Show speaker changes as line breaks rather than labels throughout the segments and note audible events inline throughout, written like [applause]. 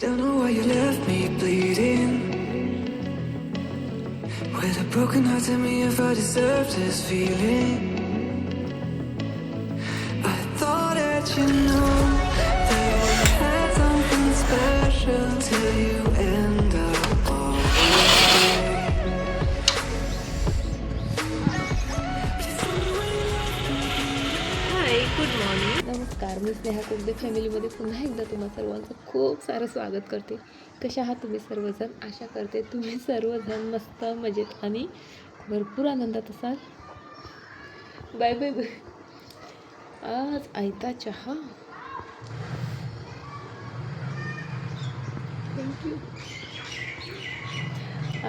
Don't know why you left me bleeding. With a broken heart, tell me if I deserve this feeling. I thought that you know that we had something special till you
नमस्कार मी स्नेहा कुगदे फॅमिलीमध्ये पुन्हा एकदा तुम्हा सर्वांचं खूप सारं स्वागत करते. कशा आहात तुम्ही सर्वजण? आशा करते तुम्ही सर्वजण मस्त मजेत आणि भरपूर आनंदात असाल. Bye bye bye. आज आयता चहा. थँक्यू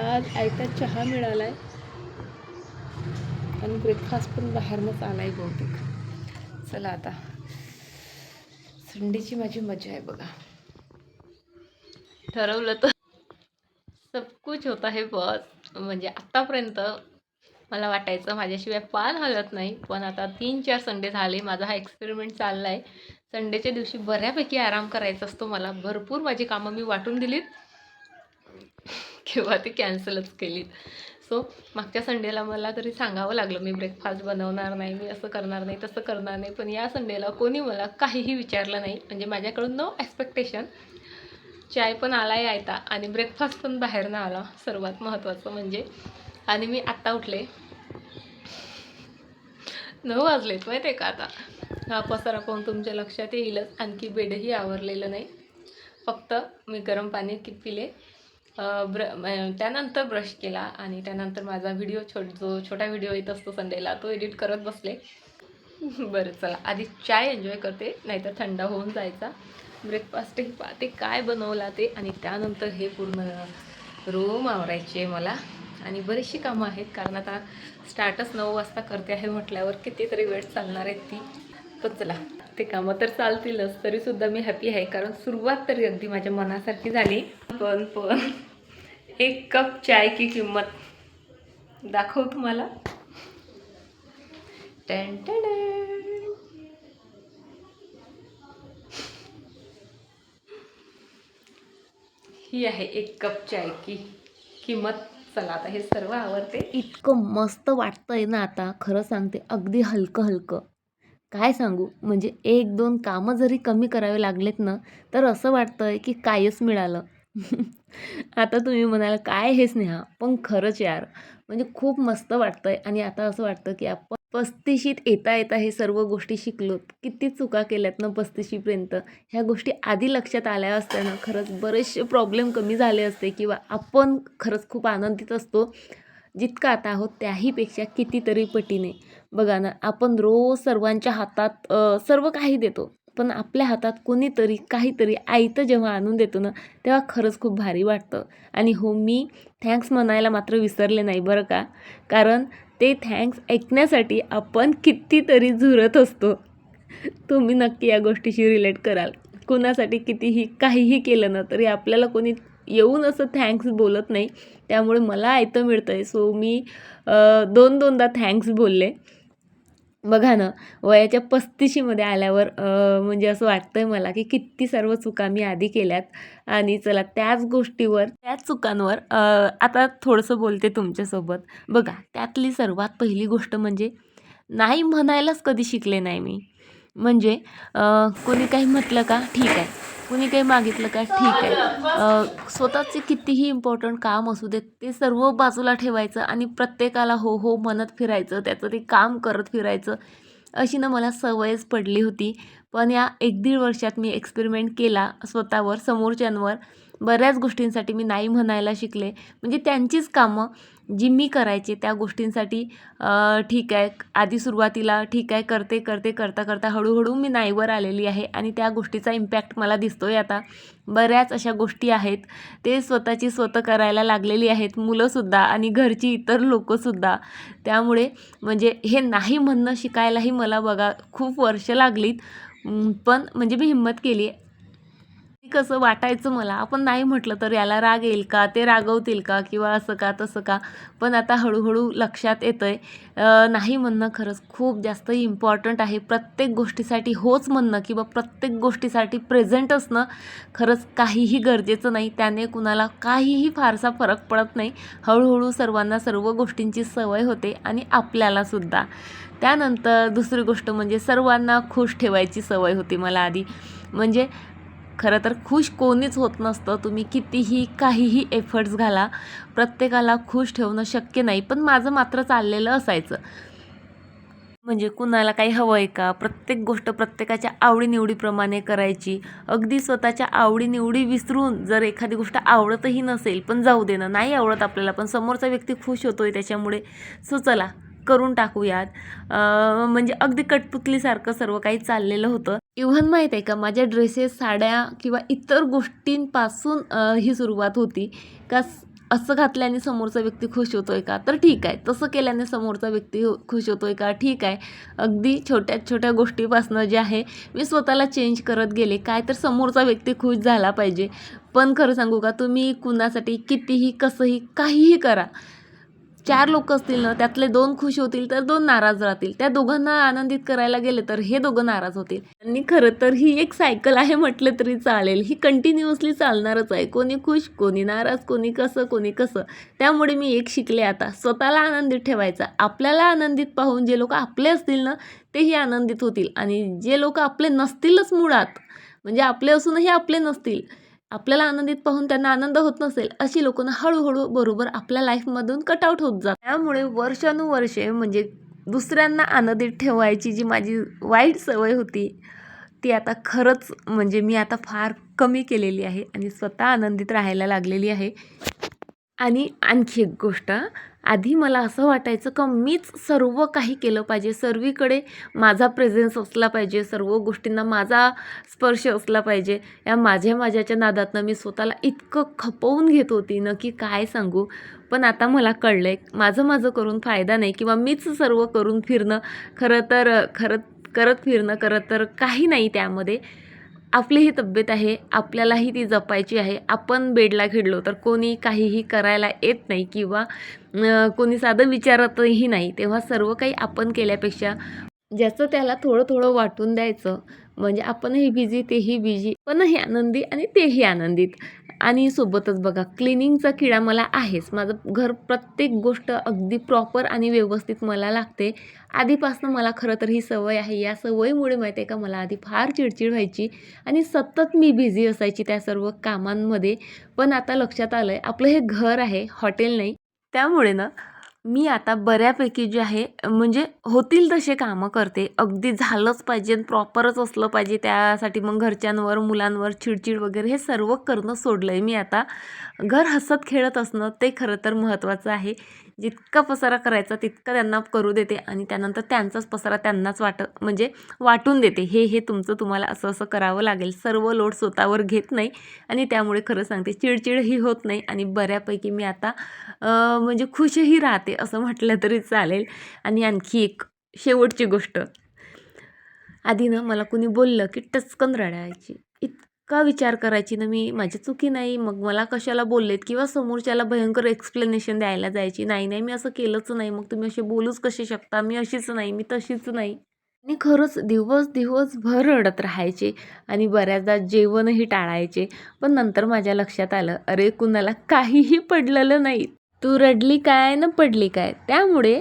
आज आयता चहा मिळाला आहे आणि ब्रेकफास्ट पण बाहेरनंच आला आहे बहुतेक. चला आता. संडेची माझी मजा आहे बघा. ठरवलं तर सब कुछ होता हे बस. म्हणजे आत्तापर्यंत मला वाटायचं माझ्याशिवाय पान हलत नाही. पण आता तीन चार संडे झाले. माझा हा एक्सपेरिमेंट चालला आहे संडेच्या दिवशी बऱ्यापैकी आराम करायचा असतो मला. भरपूर माझी कामं मी वाटून दिलीत. किंवा ती कॅन्सलच केलीत. सो मागच्या संडेला मला तरी सांगावं लागलं मी ब्रेकफास्ट बनवणार नाही मी असं करणार नाही तसं करणार नाही. पण या संडेला कोणी मला काहीही विचारलं नाही. म्हणजे माझ्याकडून नो एक्सपेक्टेशन चाय पण आला यायता आणि ब्रेकफास्ट पण बाहेरनं आला. सर्वात महत्त्वाचं म्हणजे आणि मी आत्ता उठले. नऊ वाजलेत माहिती आहे का आता? हा पसारा पाहून तुमच्या लक्षात येईलच. आणखी बेडही आवरलेलं नाही. फक्त मी गरम पाणी की पिले. ब्र त्यानंतर ब्रश केला आणि त्यानंतर माझा व्हिडिओ छोट जो छोटा व्हिडिओ येत असतो संडेला तो एडिट करत बसले. [laughs] बरं चला. आधी चाय एन्जॉय करते नाहीतर थंड होऊन जायचा. ब्रेकफास्टही पाहते काय बनवला ते आणि त्यानंतर हे पूर्ण रूम आवरायचे मला. आणि बरीचशी कामं आहेत कारण आता स्टार्टच नऊ वाजता करते आहे म्हटल्यावर कितीतरी वेळ चालणार आहेत ती. पण चला ते कामं तर चालतीलच तरीसुद्धा मी हॅपी आहे कारण सुरुवात तरी अगदी माझ्या मनासारखी झाली. पण पण. एक कप चाय की किंमत. दाखव तुम्हाला. टन टन ही आहे एक कप चाय की किंमत. चला आता हे सर्व आवडते इतकं मस्त वाटतंय ना आता. खरं सांगते अगदी हलकं हलकं. काय सांगू? म्हणजे एक दोन कामं जरी कमी करावे लागलेत ना तर असं वाटतंय की कायच मिळालं. [laughs] आता तुम्ही म्हणाल काय हे स्नेहा? पण खरंच यार म्हणजे खूप मस्त वाटतंय. आणि आता असं वाटतं की आपण पस्तीशीत येता येता हे सर्व गोष्टी शिकलोत. किती चुका केल्यात ना पस्तीशीपर्यंत. ह्या गोष्टी आधी लक्षात आल्या असत्या ना खरंच बरेचसे प्रॉब्लेम कमी झाले असते किंवा आपण खरंच खूप आनंदित असतो जितका आता आहोत त्याहीपेक्षा कितीतरी पटीने. बघा ना आपण रोज सर्वांच्या हातात सर्व काही देतो. पण आपल्या हातात कोणीतरी काहीतरी आयतं जेव्हा आणून देतो ना तेव्हा खरंच खूप भारी वाटतं. आणि हो मी थँक्स म्हणायला मात्र विसरले नाही बरं का? कारण ते थँक्स ऐकण्यासाठी आपण कितीतरी झुरत असतो. तुम्ही नक्की या गोष्टीशी रिलेट कराल. कुणासाठी कितीही काहीही केलं ना तरी आपल्याला कोणी येऊन असं थँक्स बोलत नाही. त्यामुळे मला आयतं मिळतं आहे सो मी दोन दोनदा थँक्स बोलले. बघा ना वयाच्या पस्तीशीमध्ये आल्यावर म्हणजे असं वाटतं आहे मला की किती सर्व चुका मी आधी केल्यात. आणि चला त्याच गोष्टीवर त्याच चुकांवर आता थोडंसं बोलते तुमच्यासोबत. बघा त्यातली सर्वात पहिली गोष्ट म्हणजे नाही म्हणायलाच कधी शिकले नाही मी. म्हणजे कोणी काही म्हटलं का? ठीक आहे. कुणी काही मागितलं का? ठीक आहे. स्वतःचे कितीही इम्पॉर्टंट काम असू देत ते सर्व बाजूला ठेवायचं आणि प्रत्येकाला हो हो म्हणत फिरायचं त्याचं ते काम करत फिरायचं अशी ना मला सवयच पडली होती. पण या एक दीड वर्षात मी एक्सपेरिमेंट केला स्वतःवर समोरच्यांवर. बऱ्याच गोष्टींसाठी मी नाही म्हणायला शिकले. म्हणजे त्यांचीच कामं जी मी करायचे त्या गोष्टींसाठी ठीक आहे. आधी सुरुवातीला ठीक आहे करते करते करता करता हळूहळू मी नाहीवर आलेली आहे आणि त्या गोष्टीचा इम्पॅक्ट मला दिसतो आहे आता. बऱ्याच अशा गोष्टी आहेत. ते स्वतःची स्वतः करायला लागलेली आहेत मुलंसुद्धा आणि घरची इतर लोकंसुद्धा. त्यामुळे म्हणजे हे नाही म्हणणं शिकायलाही मला बघा खूप वर्ष लागलीत. पण म्हणजे मी हिंमत केली. कसं वाटायचं मला? आपण नाही म्हटलं तर याला राग येईल का? ते रागवतील का? किंवा असं का तसं का? पण आता हळूहळू लक्षात येतं आहे नाही म्हणणं खरंच खूप जास्त इम्पॉर्टंट आहे. प्रत्येक गोष्टीसाठी होच म्हणणं किंवा प्रत्येक गोष्टीसाठी प्रेझेंट असणं खरंच काहीही गरजेचं नाही. त्याने कुणाला काहीही फारसा फरक पडत नाही. हळूहळू सर्वांना सर्व गोष्टींची सवय होते आणि आपल्यालासुद्धा त्यानंतर दुसरी गोष्ट म्हणजे सर्वांना खुश ठेवायची सवय होती मला आधी. म्हणजे खरं तर खुश कोणीच होत नसतं. तुम्ही कितीही काहीही एफर्ट्स घाला प्रत्येकाला खुश ठेवणं शक्य नाही. पण माझं मात्र चाललेलं असायचं. म्हणजे कुणाला काही हवं आहे का? प्रत्येक गोष्ट प्रत्येकाच्या आवडीनिवडीप्रमाणे करायची. अगदी स्वतःच्या आवडीनिवडी विसरून जर एखादी गोष्ट आवडतही नसेल पण जाऊ दे ना नाही आवडत आपल्याला पण समोरचा व्यक्ती खुश आहे त्याच्यामुळे सो चला करून टाकूयात. म्हणजे अगदी कटपुतलीसारखं सर्व काही चाललेलं होतं. इव्हन माहीत आहे का माझ्या ड्रेसेस साड्या किंवा इतर गोष्टींपासून ही सुरुवात होती. का असं घातल्याने समोरचा व्यक्ती खुश आहे का? तर ठीक आहे. तसं केल्याने समोरचा व्यक्ती हो- खुश आहे का? ठीक आहे. अगदी छोट्या छोट्या गोष्टीपासनं जे आहे मी स्वतःला चेंज करत गेले. काय तर समोरचा व्यक्ती खुश झाला पाहिजे. पण खरं सांगू का तुम्ही कुणासाठी कितीही कसंही काहीही करा. चार लोक असतील ना त्यातले दोन खुश होतील तर दोन नाराज राहतील. त्या दोघांना आनंदित करायला गेले तर हे दोघं नाराज होतील. आणि खरं तर ही एक सायकल आहे म्हटलं तरी चालेल. ही कंटिन्युअसली चालणारच आहे. कोणी खुश कोणी नाराज कोणी कसं कोणी कसं. त्यामुळे मी एक शिकले आता. स्वतःला आनंदित ठेवायचा. आपल्याला आनंदित पाहून जे लोक आपले असतील ना तेही आनंदित होतील. आणि जे लोक आपले नसतीलच मुळात म्हणजे आपले असूनही आपले नसतील आपल्याला आनंदित पाहून त्यांना आनंद होत नसेल अशी लोकं हळूहळू बरोबर आपल्या लाईफमधून कटआउट होत जात त्यामुळे वर्षानुवर्षे म्हणजे दुसऱ्यांना आनंदित ठेवायची जी माझी वाईट सवय होती ती आता खरंच म्हणजे मी आता फार कमी केलेली आहे आणि स्वतः आनंदित राहायला लागलेली आहे. आणि आणखी एक गोष्ट आधी मला असं वाटायचं का मीच सर्व काही केलं पाहिजे? सर्वीकडे माझा प्रेझेन्स असला पाहिजे सर्व गोष्टींना माझा स्पर्श असला पाहिजे. या माझ्या माझ्याच्या नादातनं मी स्वतःला इतकं खपवून घेत होती ना की काय सांगू? पण आता मला कळलं आहे माझं माझं करून फायदा नाही किंवा मीच सर्व करून फिरणं खरं तर खरं करत फिरणं करत तर काही नाही त्यामध्ये. आपली ही तब्येत आहे आपल्यालाही ती जपायची आहे. आपण बेडला खेळलो तर कोणी काहीही करायला येत नाही किंवा कोणी साधं विचारतही नाही. तेव्हा सर्व काही आपण केल्यापेक्षा ज्याचं त्याला थोडं थोडं वाटून द्यायचं म्हणजे आपणही बिझी तेही बिझी पणही आनंदी आणि तेही आनंदित. आणि सोबतच बघा क्लिनिंगचा किडा मला आहेच. माझं घर प्रत्येक गोष्ट अगदी प्रॉपर आणि व्यवस्थित मला लागते. आधीपासून मला खरं तर ही सवय आहे. या सवयीमुळे माहिती आहे का मला आधी फार चिडचिड व्हायची आणि सतत मी बिझी असायची त्या सर्व कामांमध्ये. पण आता लक्षात आलं आहे आपलं हे घर आहे हॉटेल नाही. त्यामुळे ना मी आता बऱ्यापैकी जे आहे म्हणजे होतील तसे कामं करते. अगदी झालंच पाहिजे प्रॉपरच असलं पाहिजे. त्यासाठी मग घरच्यांवर मुलांवर चिडचिड वगैरे हे सर्व करणं सोडलं आहे मी आता घर हसत खेळत असणं ते खरं तर महत्त्वाचं आहे. जितका पसारा करायचा तितका त्यांना करू देते आणि त्यानंतर त्यांचाच पसारा त्यांनाच वाट म्हणजे वाटून देते. हे हे तुमचं तुम्हाला असं असं करावं लागेल. सर्व लोड स्वतःवर घेत नाही आणि त्यामुळे खरं सांगते चिडचिडही होत नाही आणि बऱ्यापैकी मी आता म्हणजे खुशही राहते. असं म्हटलं तरी चालेल. आणि आणखी एक शेवटची गोष्ट. आधी ना मला कुणी बोललं की टचकन रडायची. इतका विचार करायची ना मी माझी चुकी नाही. मग मला कशाला बोललेत किंवा समोरच्याला भयंकर एक्सप्लेनेशन द्यायला जायची? नाही नाही मी असं केलंच नाही. मग तुम्ही असे बोलूच कसे शकता? मी अशीच नाही मी तशीच नाही. आणि खरंच दिवस दिवसभर रडत राहायचे आणि बऱ्याचदा जेवणही टाळायचे. पण नंतर माझ्या लक्षात आलं अरे कुणाला काहीही पडलेलं नाही. तू रडली काय न पडली काय? त्यामुळे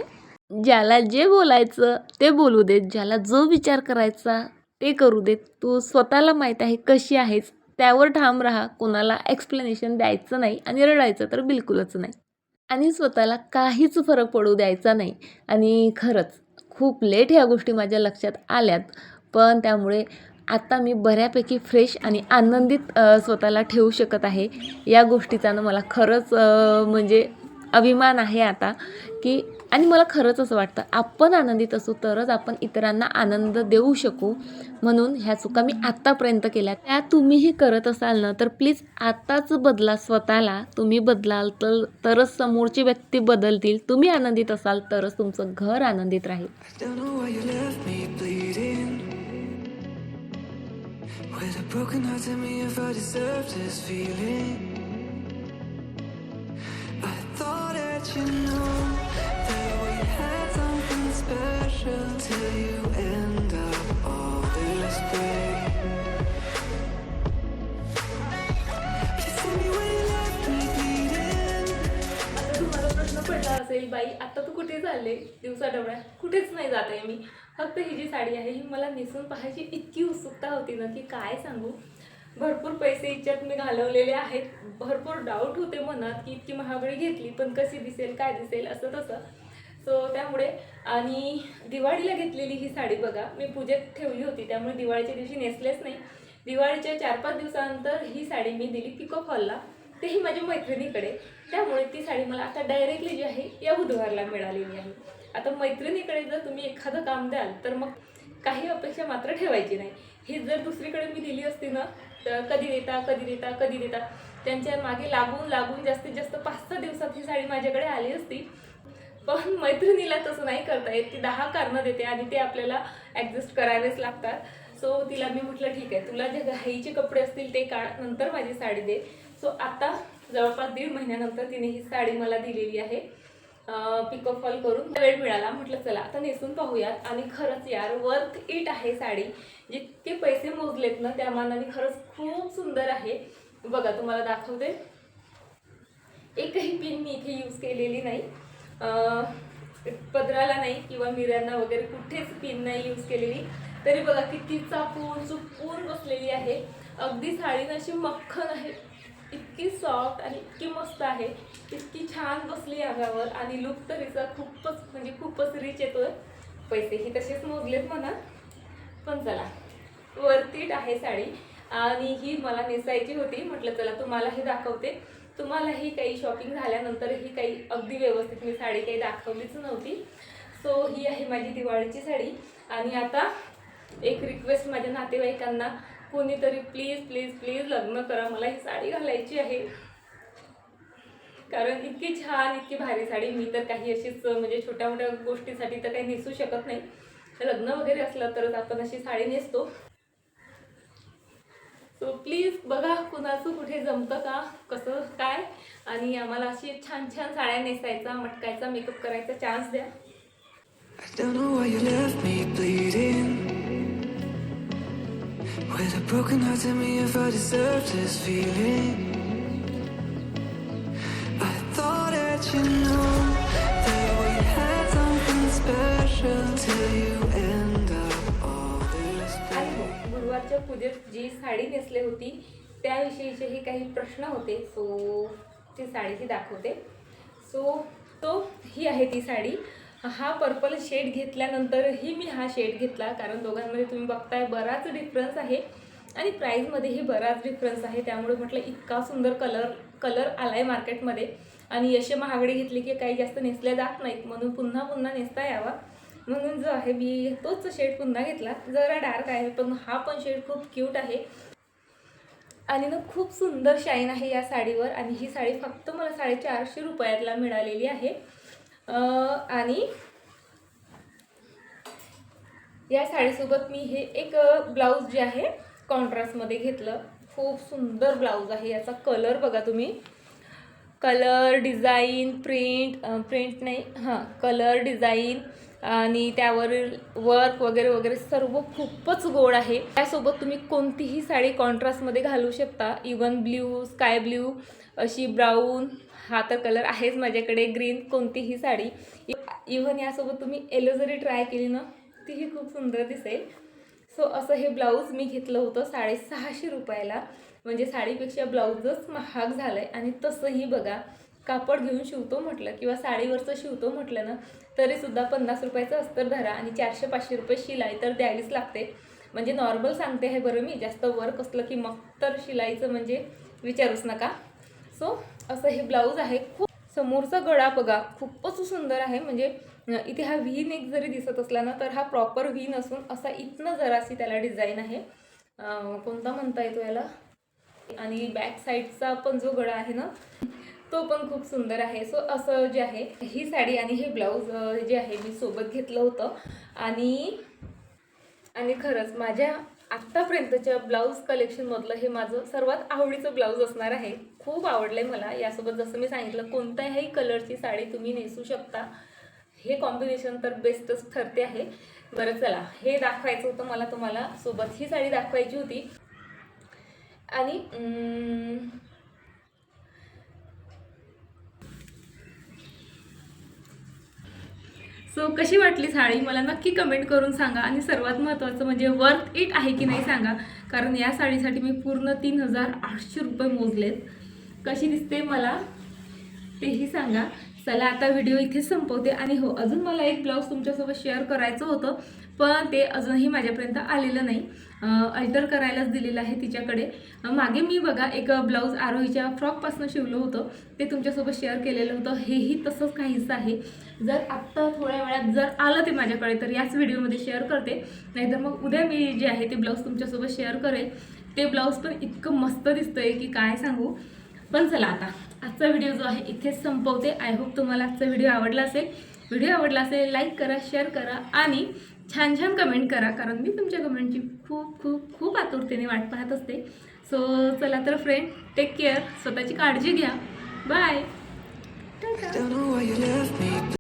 ज्याला जे बोलायचं ते बोलू देत ज्याला जो विचार करायचा ते करू देत. तू स्वतःला माहीत आहे कशी आहेस त्यावर ठाम राहा. कोणाला एक्सप्लेनेशन द्यायचं नाही आणि रडायचं तर बिलकुलच नाही. आणि स्वतःला काहीच फरक पडू द्यायचा नाही. आणि खरंच खूप लेट ह्या गोष्टी माझ्या लक्षात आल्यात. पण त्यामुळे आता मी बऱ्यापैकी फ्रेश आणि आनंदित स्वतःला ठेवू शकत आहे. या गोष्टीचा ना मला खरंच म्हणजे अभिमान आहे आता की आणि मला खरंच असं वाटतं आपण आनंदित असू तरच आपण इतरांना आनंद देऊ शकू. म्हणून ह्या चुका मी आत्तापर्यंत केल्या. त्या तुम्हीही करत असाल ना तर प्लीज आत्ताच बदला स्वतःला. तुम्ही बदलाल तर तरच समोरची व्यक्ती बदलतील. तुम्ही आनंदित असाल तरच तुमचं घर आनंदित राहील.
That you know that we had something special till you end up all this way.
पडला असेल बाई आता तू कुठे चालले दिवसा डबळ्यात कुठेच नाही जात आहे मी फक्त ही जी साडी आहे ही मला नेसून पाहायची इतकी उत्सुकता होती ना की काय सांगू भरपूर पैसे हिच्यात मी घालवलेले आहेत. भरपूर डाऊट होते मनात की इतकी महागडी घेतली पण कशी दिसेल काय दिसेल असं तसं. सो त्यामुळे आणि दिवाळीला घेतलेली ही साडी बघा मी पूजेत ठेवली होती त्यामुळे दिवाळीच्या दिवशी नेसलेच नाही. दिवाळीच्या चार पाच दिवसानंतर ही साडी मी दिली पिको फॉलला तेही माझ्या मैत्रिणीकडे. त्यामुळे ती साडी मला आता डायरेक्टली जी आहे या बुधवारला मिळालेली आहे. आता मैत्रिणीकडे जर तुम्ही एखादं काम द्याल तर मग काही अपेक्षा मात्र ठेवायची नाही. ही जर दुसरीकडे मी दिली असती ना तर कधी देता कधी देता कधी देता. त्यांच्या मागे लागून लागून जास्तीत जास्त पाच सहा दिवसात ही साडी माझ्याकडे आली असती. पण मैत्रिणीला तसं नाही करता येत. ती दहा कारणं देते आणि ते आपल्याला ॲडजस्ट करावेच लागतात. सो तिला मी म्हटलं ठीक आहे तुला जे घाईचे कपडे असतील ते काढ. नंतर माझी साडी दे. सो आता जवळपास दीड महिन्यानंतर तिने ही साडी मला दिलेली आहे. पिकअप फॉल करून वेळ मिळाला. म्हटलं चला आता नेसून पाहूयात. आणि खरंच यार वर्थ इट आहे साडी. जितके पैसे मोजलेत ना त्या मानाने खरंच खूप सुंदर आहे. बघा तुम्हाला दाखवते. एकही पिन मी इथे यूज केलेली नाही. पदराला नाही किंवा मिऱ्यांना वगैरे कुठेच पिन नाही यूज केलेली. तरी बघा किती चापून चुपून बसलेली आहे. अगदी साडी अशी मक्खन आहे. इतकी सॉफ्ट आणि इतकी मस्त आहे. इतकी छान बसली अंगावर आणि लुक तर हिचा खूपच म्हणजे खूपच रिच येतोय. पैसेही तसेच मोजलेत म्हणा. पण चला वरतीट आहे साडी. आणि ही मला नेसायची होती. म्हटलं चला तुम्हालाही दाखवते. तुम्हालाही काही शॉपिंग झाल्यानंतरही काही अगदी व्यवस्थित मी साडी काही दाखवलीच नव्हती. सो ही आहे माझी दिवाळीची साडी. आणि आता एक रिक्वेस्ट माझ्या नातेवाईकांना कोणीतरी प्लीज प्लीज प्लीज लग्न करा. मला ही साडी घालायची आहे. कारण इतकी छान इतकी भारी साडी. मी तर काही अशीच म्हणजे छोट्या मोठ्या गोष्टीसाठी तर काही नेसू शकत नाही. लग्न वगैरे असलं तरच आपण अशी साडी नेसतो. सो प्लीज बघा कुणाचं कुठे जमतं का कसं काय. आणि आम्हाला अशी छान छान साड्या नेसायचा मटकायचा मेकअप करायचा चान्स द्या.
With a broken heart, tell me if I deserve this feeling. I thought that you knew that we had something special till you end up all this
आणि गुरुवारच्या पूजेत जी साडी नेसली होती त्याविषयीचेही काही प्रश्न होते सो ती साडी साडीही दाखवते सो तो ही आहे ती साडी हा पर्पल शेड घेतल्यानंतरही मी हा शेड घेतला कारण दोघांमध्ये तुम्ही बघताय बराच डिफरन्स आहे. आणि प्राईजमध्येही बराच डिफरन्स आहे. त्यामुळे म्हटलं इतका सुंदर कलर कलर आला आहे मार्केटमध्ये आणि यशे महागडी घेतली की काही जास्त नेसल्या जात नाहीत. म्हणून पुन्हा पुन्हा नेसता यावा. म्हणून जो आहे मी तोच शेड पुन्हा घेतला. जरा डार्क आहे पण हा पण शेड खूप क्यूट आहे. आणि ना खूप सुंदर शाईन आहे या साडीवर. आणि ही साडी फक्त मला साडेचारशे रुपयातला मिळालेली आहे. आणि या साडीसोबत मी हे एक ब्लाऊज जे आहे कॉन्ट्रास्टमध्ये घेतलं. खूप सुंदर ब्लाऊज आहे. याचा कलर बघा तुम्ही. कलर डिझाईन प्रिंट प्रिंट नाही. हां कलर डिझाईन आणि त्यावरील वर्क वगैरे वगैरे सर्व खूपच गोड आहे. त्यासोबत तुम्ही कोणतीही साडी कॉन्ट्रास्टमध्ये घालू शकता. इवन ब्ल्यू स्काय ब्ल्यू अशी ब्राऊन हा तर कलर आहेच माझ्याकडे. ग्रीन कोणतीही साडी. इव्हन यासोबत तुम्ही येलो जरी ट्राय केली ना तीही खूप सुंदर दिसेल. सो असं हे ब्लाऊज मी घेतलं होतं साडेसहाशे रुपयाला. म्हणजे साडीपेक्षा ब्लाऊजच महाग झालं आहे आणि तसंही बघा कापड घेऊन शिवतो म्हटलं किंवा साडीवरचं शिवतो म्हटलं ना तरीसुद्धा पन्नास रुपयाचं अस्तर धरा आणि चारशे पाचशे रुपये शिलाई तर द्यावीच लागते. म्हणजे नॉर्मल सांगते आहे बरं मी जास्त वर्क असलं की मग तर शिलाईचं म्हणजे विचारूच नका. सो असं हे ब्लाऊज आहे. खूप समोरचा गळा बघा खूपच सुंदर आहे. म्हणजे इथे हा व्ही नेक जरी दिसत असला ना तर हा प्रॉपर व्ही नसून असा इथनं जरासी त्याला डिझाईन आहे. कोणता म्हणता येतो याला? आणि बॅक साईडचा पण जो गळा आहे ना तो पण खूप सुंदर आहे. सो असं जे आहे ही साडी आणि हे ब्लाऊज जे आहे मी सोबत घेतलं होतं. आणि आणि खरंच माझ्या आत्तापर्यंतच्या ब्लाऊज कलेक्शनमधलं हे माझं सर्वात आवडीचं ब्लाऊज असणार आहे. खूप आवडलं आहे मला. यासोबत जसं मी सांगितलं कोणत्याही कलरची साडी तुम्ही नेसू शकता. हे कॉम्बिनेशन तर बेस्टच ठरते आहे. बरं चला. हे दाखवायचं होतं मला तुम्हाला. सोबत ही साडी दाखवायची होती. आणि सो कशी वाटली साडी? मला नक्की कमेंट करून सांगा. आणि सर्वात महत्त्वाचं म्हणजे वर्थ इट आहे की नाही सांगा. कारण या साडीसाठी मी पूर्ण तीन हजार आठशे रुपये मोजलेत. कशी दिसते मला तेही सांगा. चला आता व्हिडिओ इथे संपवते. आणि हो अजून मला एक ब्लाऊज तुमच्यासोबत शेअर करायचं होतं. पण ते अजूनही माझ्यापर्यंत आलेलं नाही. अल्टर करायलाच दिलेलं आहे तिच्याकडे. मागे मी बघा एक ब्लाऊज आरोहीच्या फ्रॉकपासून शिवलं होतं. ते तुमच्यासोबत शेअर केलेलं होतं. हेही तसंच काहीच आहे. जर आत्ता थोड्या वेळात जर आलं ते माझ्याकडे तर याच व्हिडिओमध्ये शेअर करते. नाहीतर मग उद्या मी जे आहे ते ब्लाऊज तुमच्यासोबत शेअर करेल. ते ब्लाऊज पण इतकं मस्त दिसतंय की काय सांगू. पण चला आता आजचा व्हिडिओ जो आहे इथेच संपवते. आय होप तुम्हाला आजचा व्हिडिओ आवडला असेल. व्हिडिओ आवडला असेल लाईक करा शेअर करा आणि छान छान कमेंट करा कारण मी तुमच्या कमेंटची खूप खूप खूप आतुरतेने वाट पाहत असते. सो चला तर फ्रेंड टेक केअर स्वतःची काळजी घ्या. बाय